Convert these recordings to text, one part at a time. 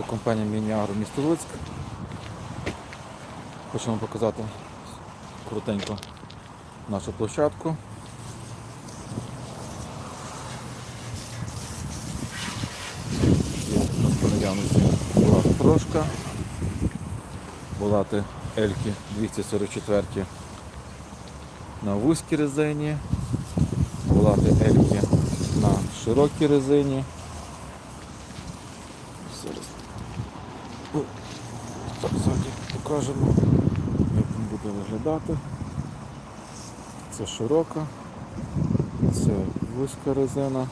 зв'язку компанія Мініагро місто Луцьк. Хочемо показати коротенько нашу площадку. По наявності була прошка, булати Ельки 244 на вузькій резині, булати Ельки на широкій резині. Зараз О, так ззаді покажемо, як він буде виглядати. Це широка, це вузька резина.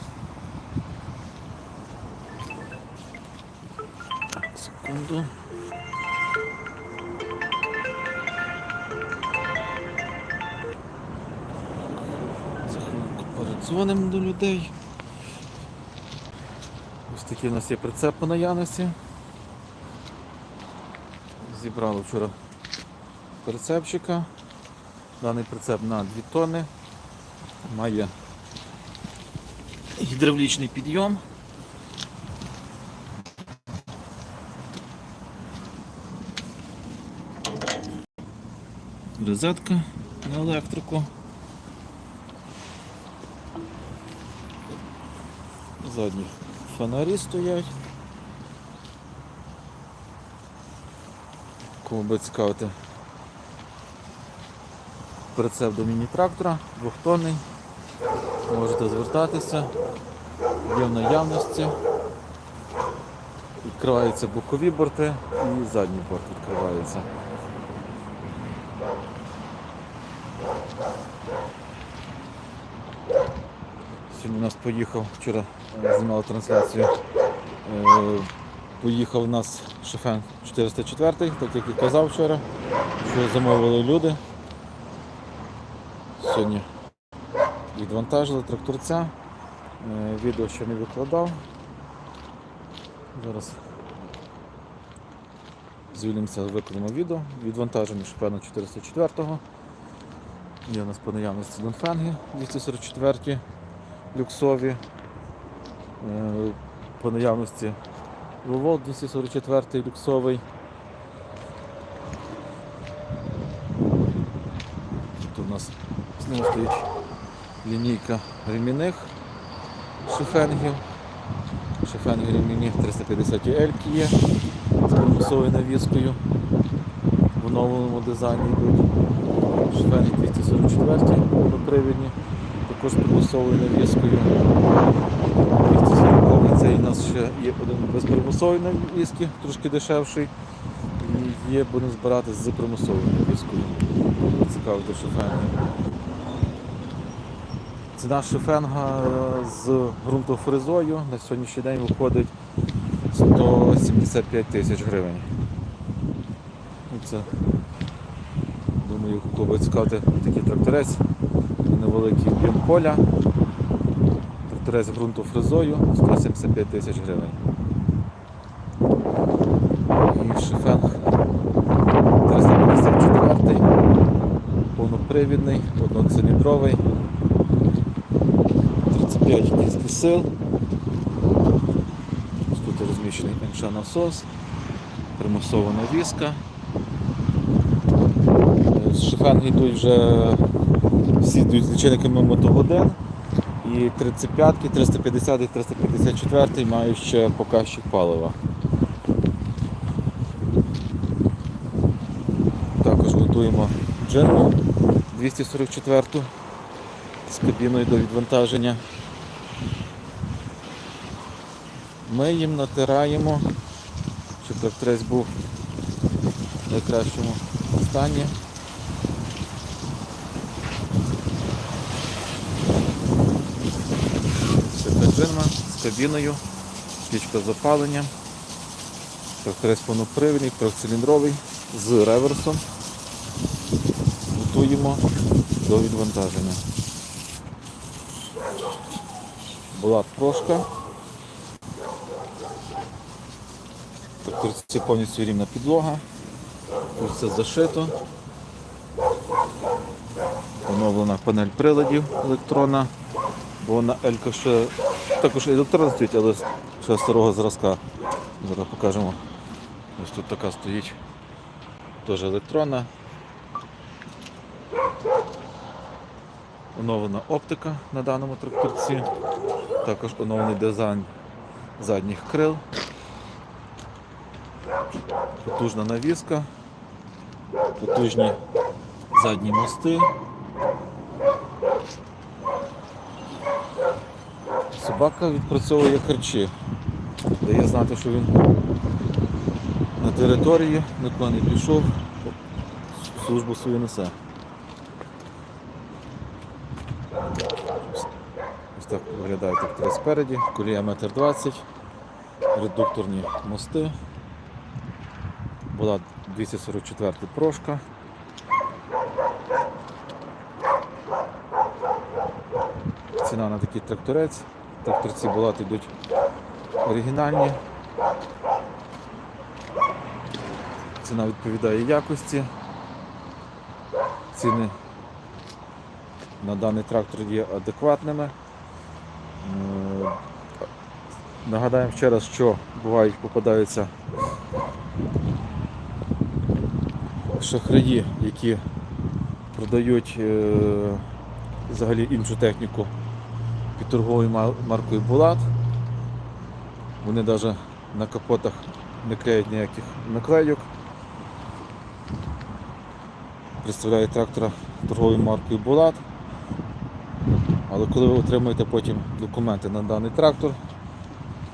Секунду. За хвилинку передзвонимо до людей. Ось такий у нас є прицеп по наявності. Зібрали вчора прицепчика. Даний прицеп на 2 тонни. Має гідравлічний підйом. Розетка на електрику. Задні фонарі стоять. Кому буде цікавити прицеп до міні-трактора, двохтонний. Можете звертатися, є в наявності. Відкриваються бокові борти і задній борт відкривається. Сьогодні у нас поїхав, вчора е, знімали трансляцію. Поїхав у нас шофен 404, так як і казав вчора, що замовили люди. Сьогодні відвантажили тракторця. Е, Відео ще не викладав. Зараз звільнимося, викладемо відео. Відвантажимо шофена 404-го. Є у нас по наявності Донфенги 244 люксові. Е, По наявності Вовол 244 люксовий. Тут у нас знову стоїть лінійка ремінних шифенгів. Шифенги ремінні 350 L є з примусовою навіскою. В оновленому дизайні йдуть. Шифенги 244 повнопривідні, також з примусовою навіскою. 240 цей у нас ще є один примусової навіски, трошки дешевший. І є, будемо збирати з примусовою навіскою. Цікаво до шифенги. Ціна шифенга з ґрунтофрезою на сьогоднішній день виходить 175 тисяч гривень. Ну, Це, думаю, кого буде цікавити такий тракторець, невеликий об'єм поля. Тракторець з ґрунтофрезою 175 тисяч гривень. Шифенг 354 повнопривідний, одноциліндровий. 35 кінських сил. Ось Тут розміщений НШ насос, примусова навіска. Е, З шифенги йдуть вже всі йдуть з лічильниками мотогодин. І 35, 350 і 354 мають ще показчик палива. Готуємо джинну 244 з кабіною до відвантаження. Ми їм натираємо, щоб тракторець був в найкращому стані. Джинма з кабіною, пічка з опаленням. Тракторець повнопривідний, трьохциліндровий з реверсом. Готуємо до відвантаження. Була прошка. Тобто це повністю рівна підлога. Тут все зашито. Оновлена панель приладів електронна, бо на Елька ще також електронна стоїть, але ще старого зразка. Зараз покажемо. Ось тут така стоїть. Теж електронна. Оновлена оптика на даному тракторці. Також оновлений дизайн задніх крил. Потужна навіска, потужні задні мости. Собака відпрацьовує харчі. Дає знати, що він на території, нікуди не пішов, службу свою несе. Ось- так виглядає трактор спереді, колія 1,20 м, редукторні мости. Була 244 прошка. Ціна на такий тракторець. Тракторці булати йдуть оригінальні. Ціна відповідає якості. Ціни на даний трактор є адекватними. Е, Нагадаємо ще раз, що бувають, попадаються шахраї, які продають е, взагалі іншу техніку під торговою маркою Булат. Вони навіть на капотах не клеять ніяких наклейок. Представляють трактора торговою маркою Булат. Але коли ви отримуєте потім документи на даний трактор,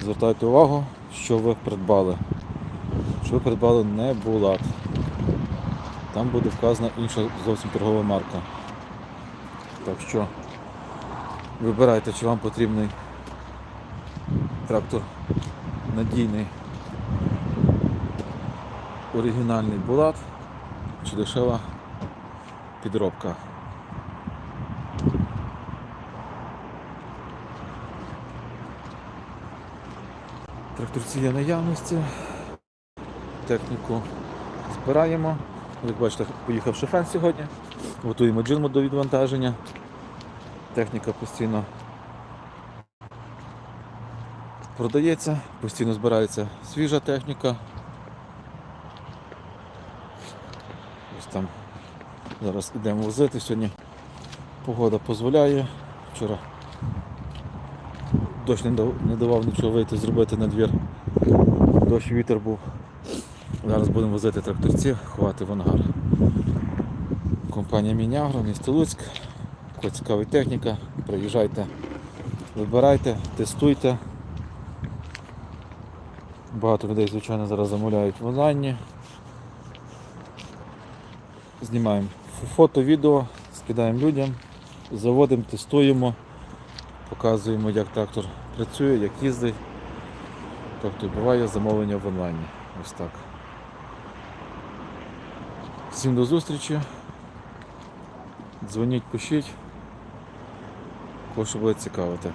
звертайте увагу, що ви придбали. Що ви придбали не Булат. Там буде вказана інша зовсім торгова марка. Так що вибирайте, чи вам потрібний трактор надійний, оригінальний булат чи дешева підробка. Тракторці є наявності, техніку збираємо. Як бачите, поїхав шофен сьогодні, готуємо джинму до відвантаження. Техніка постійно продається, постійно збирається свіжа техніка. Ось там зараз йдемо возити. Сьогодні погода дозволяє. Вчора дощ не давав нічого вийти зробити на двір. Дощ вітер був. Зараз будемо возити тракторці, ховати в ангар. Компанія Мінягро, місто Луцьк. Цікава техніка. Приїжджайте, вибирайте, тестуйте. Багато людей, звичайно, зараз замовляють в онлайні. Знімаємо фото, відео, скидаємо людям, заводимо, тестуємо, показуємо, як трактор працює, як їздить. Тобто буває замовлення в онлайні. Ось так. Всім до зустрічі. Дзвоніть, пишіть. Кого буде цікавити.